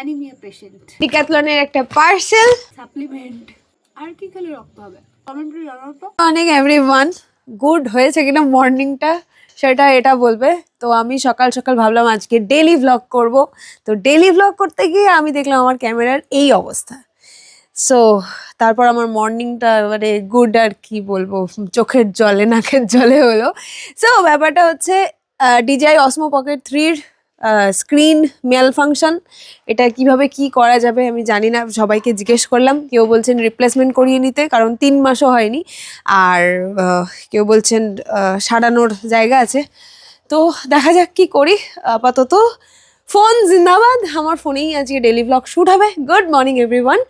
Anaemia patient ডিক্যাথলনের একটা parcel supplement আর কি খেলে রক্ত হবে? কমেন্টে জানাও তো। অনেক এভরিওয়ান গুড হয়েছে কিনা মর্নিংটা সেটা এটা বলবে। তো আমি সকাল সকাল ভাবলাম আজকে ডেলি ভ্লগ করব। তো ডেলি ভ্লগ করতে গিয়ে আমি দেখলাম আমার ক্যামেরার এই অবস্থা। সো তারপর আমার মর্নিংটা মানে গুড আর কি বলব? চোখের জলে নাকের জলে হলো। সো ব্যাপারটা হচ্ছে ডিজাই অসমো পকেট থ্রির স্ক্রিন মেল ফাংশন এটা কীভাবে কি করা যাবে আমি জানি না, সবাইকে জিজ্ঞেস করলাম, কেউ বলছেন রিপ্লেসমেন্ট করিয়ে নিতে, কারণ তিন মাসও হয়নি, আর কেউ বলছেন সারানোর জায়গা আছে। তো দেখা যাক কি করি, আপাতত। ফোন জিন্দাবাদ, আমার ফোনেই আজকে ডেলি ব্লগ শ্যুট হবে। গুড মর্নিং এভরিওয়ান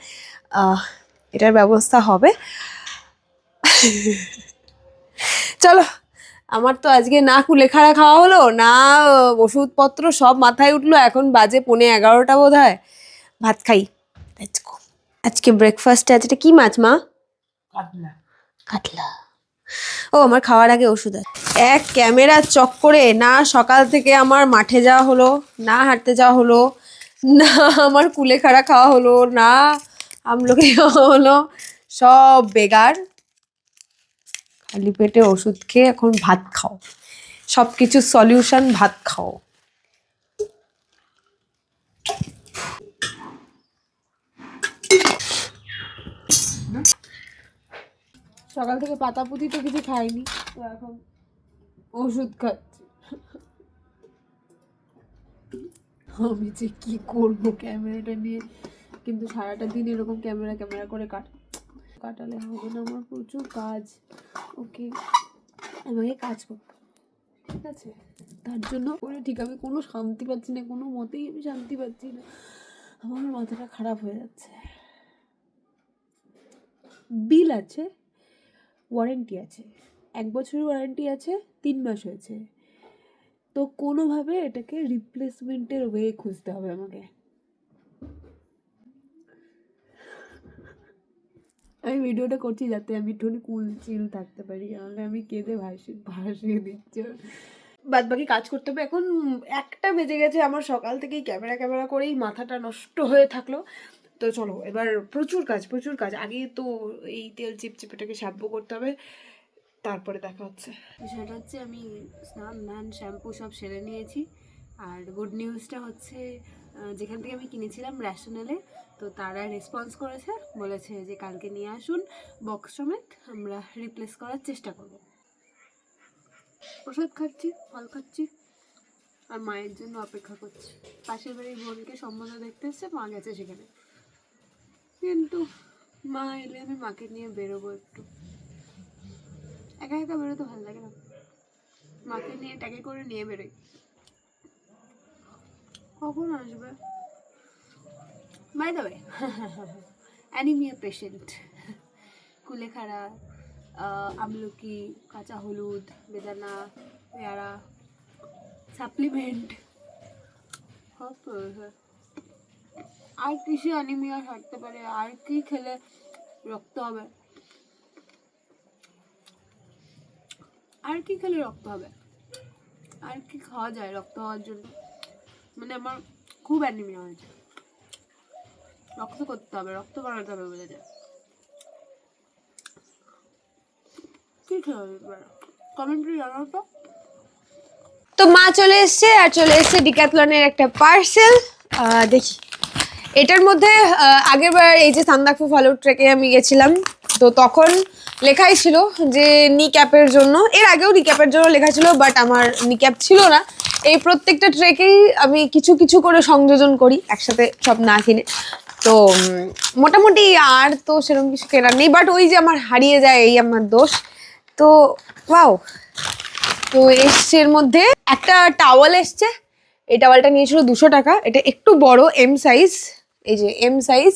এটার ব্যবস্থা হবে। চলো আমার তো আজকে না কুলেখাড়া খাওয়া হলো না ওষুধপত্র সব মাথায় উঠল এখন বাজে পনে এগারোটা বোধ হয় ভাত খাই। আজকে ব্রেকফাস্টে আছে কি মাছ মা? কাতলা। কাতলা। ও আমার খাওয়ার আগে ওষুধ আছে। এক ক্যামেরা চক করে না সকাল থেকে আমার মাঠে যাওয়া হলো না হাঁটতে যাওয়া হলো না আমার কুলেখাড়া খাওয়া হলো না আমলোকে খাওয়া হলো সব বেগার। খালি পেটে ওষুধ খেয়ে এখন ভাত খাও। সব কিছু সলিউশন ভাত খাও। সকাল থেকে পাতা পুঁতি তো কিছু খাইনি, তো এখন ওষুধ খাচ্ছি। আমি যে কি করব ক্যামেরাটা নিয়ে, কিন্তু সারাটা দিন এরকম ক্যামেরা ক্যামেরা করে কাট কাটালে হবে না, আমার প্রচুর কাজ। ওকে আমাকে কাজ করতে ঠিক আছে? তার জন্য করে ঠিক, আমি কোনো শান্তি পাচ্ছি না, কোনো মতেই আমি শান্তি পাচ্ছি না। আমার মাথাটা খারাপ হয়ে যাচ্ছে। বিল আছে, ওয়ারেন্টি আছে। এক বছরের ওয়ারেন্টি আছে, তিন মাস হয়েছে। তো কোনোভাবে এটাকে রিপ্লেসমেন্টের ওয়ে খুঁজতে হবে আমাকে। আমি ভিডিওটা করছি যাতে আমি একটুখানি কুল চিল থাকতে পারি, নাহলে আমি কেঁদে ভাসি, ভাসিয়ে দিচ্ছি। বাদ বাকি কাজ করতে হবে। এখন একটা বেজে গেছে আমার সকাল থেকেই ক্যামেরা ক্যামেরা করেই মাথাটা নষ্ট হয়ে থাকল। তো চলো, এবার প্রচুর কাজ প্রচুর কাজ। আগে তো এই তেল চিপচিপেটাকে সাব্য করতে হবে, তারপরে দেখা হচ্ছে। সেটা হচ্ছে আমি স্নান ধান শ্যাম্পু সব সেরে নিয়েছি। আর গুড নিউজটা হচ্ছে যেখান থেকে আমি কিনেছিলাম র্যাশনালে তো তারা রেসপন্স করেছে, বলেছে যে কালকে নিয়ে আসুন বক্স সমেত আমরা রিপ্লেস করার চেষ্টা করব। প্রসাদ খাচ্ছি, ফল খাচ্ছি, আর মায়ের জন্য অপেক্ষা করছি। পাশের বাড়ির বোনকে সম্বন্ধ দেখতে এসছে, মা গেছে সেখানে। কিন্তু মা এলে আমি মাকে নিয়ে বেরোবো একটু। একা একা বেরোতে ভালো লাগে না। মাকে নিয়ে ট্যাগে করে নিয়ে বেরোই। কখন আসবে? বাই দেবে অ্যানিমিয়া পেশেন্ট কুলেখাড়া আমলকি, কাঁচা হলুদ, বেদানা, পেয়ারা সাপ্লিমেন্ট সব রয়েছে আর কিসে অ্যানিমিয়া থাকতে পারে, আর কি খেলে রক্ত হবে? আর কি খেলে রক্ত হবে? আর কি খাওয়া যায় রক্ত হওয়ার জন্য? মানে আমার খুব অ্যানিমিয়া হয়েছে। রক্ত করতে হবে রক্ত বানাতে হবে বলে কি কমেন্টে জানাও তো। তো মা চলে এসছে আর চলে এসছে ডিক্যাথলনের একটা পার্সেল দেখি। এটার মধ্যে আহ, আগের বার এই যে সান্দাকফু ফালুর ট্রেকে আমি গেছিলাম তো তখন লেখাই ছিল যে নি ক্যাপের জন্য। এর আগেও নি ক্যাপের জন্য লেখা ছিল বাট আমার নি ক্যাপ ছিল না। এই প্রত্যেকটা ট্রেকেই আমি কিছু কিছু করে সংযোজন করি, একসাথে সব না কিনে। তো মোটামুটি আর তো সেরকম কিছু কেনার নেই বাট ওই যে আমার হারিয়ে যায় এই আমার দোষ। তো ওয়াও তো এসছে মধ্যে একটা টাওয়াল এসছে। এই টাওয়ালটা নিয়েছিল দুশো টাকা। এটা একটু বড় এম সাইজ এই যে এম সাইজ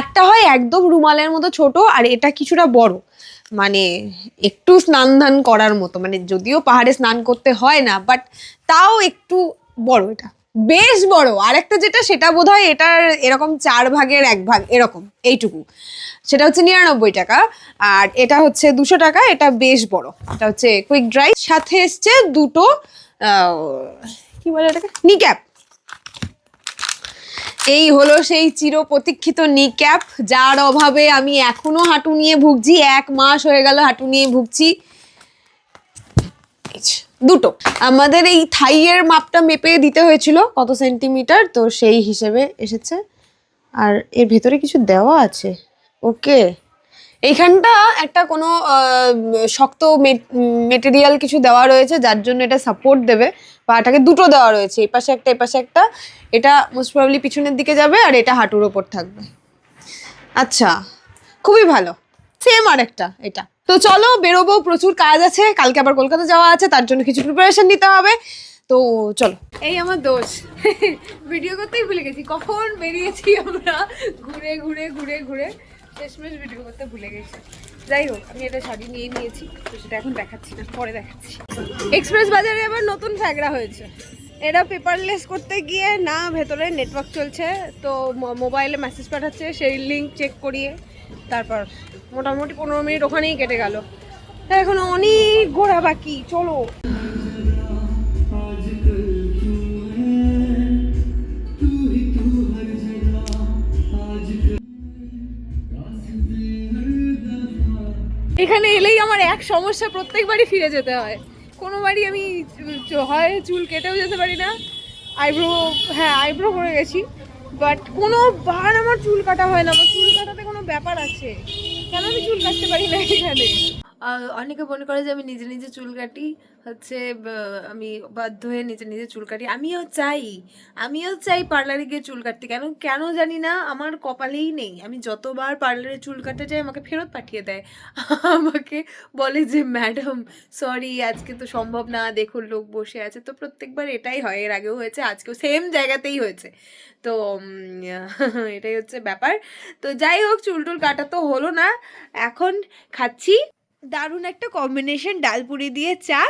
একটা হয় একদম রুমালের মতো ছোট, আর এটা কিছুটা বড়। মানে একটু স্নান ধান করার মতো মানে যদিও পাহাড়ে স্নান করতে হয় না বাট তাও একটু বড় এটা। বেশ বড়। আর একটা যেটা, সেটা বোধ হয় এটার এরকম চার ভাগের এক ভাগ, এরকম, এইটুকু। সেটা হচ্ছে নিরানব্বই টাকা, আর এটা হচ্ছে দুশো টাকা, এটা বেশ বড়। এটা হচ্ছে কুইক ড্রাই সাথে এসছে দুটো কি বলে এটাকে? নিক্যাপ এই হলো সেই চির প্রতীক্ষিত নি ক্যাপ যার অভাবে আমি এখনও হাঁটু নিয়ে ভুগছি, এক মাস হয়ে গেল হাঁটু নিয়ে ভুগছি। দুটো। আমাদের এই থাইয়ের মাপটা মেপে দিতে হয়েছিল, কত সেন্টিমিটার তো সেই হিসেবে এসেছে। আর এর ভেতরে কিছু দেওয়া আছে। ওকে এইখানটা একটা কোনো শক্ত মেটেরিয়াল কিছু দেওয়া রয়েছে, যার জন্য এটা সাপোর্ট দেবে। পাটাকে দুটো দেওয়া রয়েছে এই পাশে একটা এই পাশে একটা। এটা মোস্ট প্রবলি পিছনের দিকে যাবে আর এটা হাঁটুর ওপর থাকবে। আচ্ছা খুবই ভালো। সেম আর একটা, এটা। তো চলো, বেরোবো, প্রচুর কাজ আছে, কালকে আবার কলকাতা যাওয়া আছে, তার জন্য কিছু প্রিপারেশন নিতে হবে। তো চলো। এই আমার দোষ। ভিডিও করতেই ভুলে গেছি। কখন বেরিয়েছি আমরা? ঘুরে ঘুরে ঘুরে ঘুরে। শেষমেশ ভিডিও করতে ভুলে গেছি। যাই হোক, আমি এটা শাড়ি নিয়ে নিয়েছি, তো সেটা এখন দেখাচ্ছি না পরে দেখাচ্ছি। এক্সপ্রেস বাজারে আবার নতুন ফ্যাগড়া হয়েছে। এটা পেপারলেস করতে গিয়ে না, ভেতরে নেটওয়ার্ক চলছে, তো মোবাইলে মেসেজ পাঠাচ্ছে, সেই লিঙ্ক চেক করিয়ে, তারপর মোটামুটি পনেরো মিনিট ওখানেই কেটে গেল। এখন অনেক ঘোরা বাকি, চলো। এখানে এলেই আমার এক সমস্যা প্রত্যেকবারই ফিরে যেতে হয়। কোনো বাড়ি আমি হয় চুল কেটেও যেতে পারি না। আইব্রো হ্যাঁ আইব্রো করে গেছি। বাট কোনো বার আমার চুল কাটা হয় না। আমার চুল কাটাতে কোনো ব্যাপার আছে। কেন আমি চুল কাটতে পারি না এখানে? অনেকে মনে করে যে আমি নিজে নিজে চুল কাটি, হচ্ছে আমি বাধ্য হয়ে নিজে নিজে চুল কাটি। আমিও চাই আমিও চাই পার্লারে গিয়ে চুল কাটতে। কেন কেন জানি না, আমার কপালেই নেই। আমি যতবার পার্লারে চুল কাটতে যাই, আমাকে ফেরত পাঠিয়ে দেয়। আমাকে বলে যে, ম্যাডাম, সরি, আজকে তো সম্ভব না, দেখুন, লোক বসে আছে। তো প্রত্যেকবার এটাই হয়। এর আগেও হয়েছে, আজকেও সেম জায়গাতেই হয়েছে। তো এটাই হচ্ছে ব্যাপার। তো যাই হোক, চুল টুল কাটা তো হলো না। এখন খাচ্ছি। দারুণ একটা কম্বিনেশন ডালপুরি দিয়ে চা।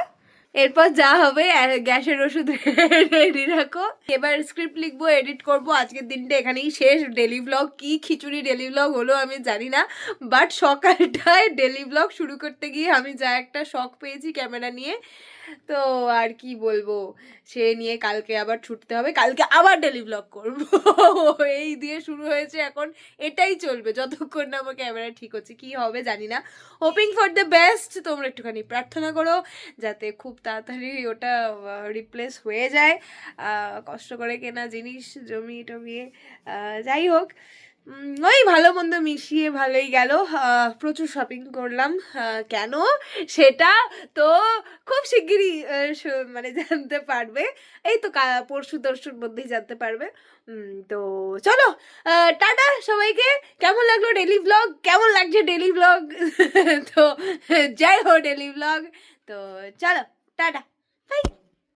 এরপর যা হবে গ্যাসের ওষুধ রেডি রাখো। এবার স্ক্রিপ্ট লিখব এডিট করব। আজকের দিনটা এখানেই শেষ। ডেলি ব্লগ কি খিচুড়ি ডেলি ব্লগ হলো আমি জানি না। বাট সকালটায় ডেলি ব্লগ শুরু করতে গিয়ে আমি যা একটা শখ পেয়েছি ক্যামেরা নিয়ে। তো আর কি বলব? সে নিয়ে কালকে আবার ছুটতে হবে। কালকে আবার ডেলি ব্লগ করব। এই দিয়ে শুরু হয়েছে এখন। এটাই চলবে। যতক্ষণ না আমার ক্যামেরা ঠিক হচ্ছে, কি হবে জানি না। হোপিং ফর দ্য বেস্ট তোমরা একটুখানি প্রার্থনা করো, যাতে খুব তাড়াতাড়ি ওটা রিপ্লেস হয়ে যায়। কষ্ট করে কেনা জিনিস জমি টমিয়ে যাই হোক। ওই ভালো মন্দ মিশিয়ে ভালোই গেল। প্রচুর শপিং করলাম। কেন? সেটা তো খুব শিগগিরই মানে জানতে পারবে। এই তো পরশু তরশুর মধ্যেই জানতে পারবে। তো চলো টাটা সবাইকে। কেমন লাগল ডেলি ব্লগ কেমন লাগছে ডেলি ব্লগ তো, জয় হো ডেলি ব্লগ তো চলো, টাটা। বাই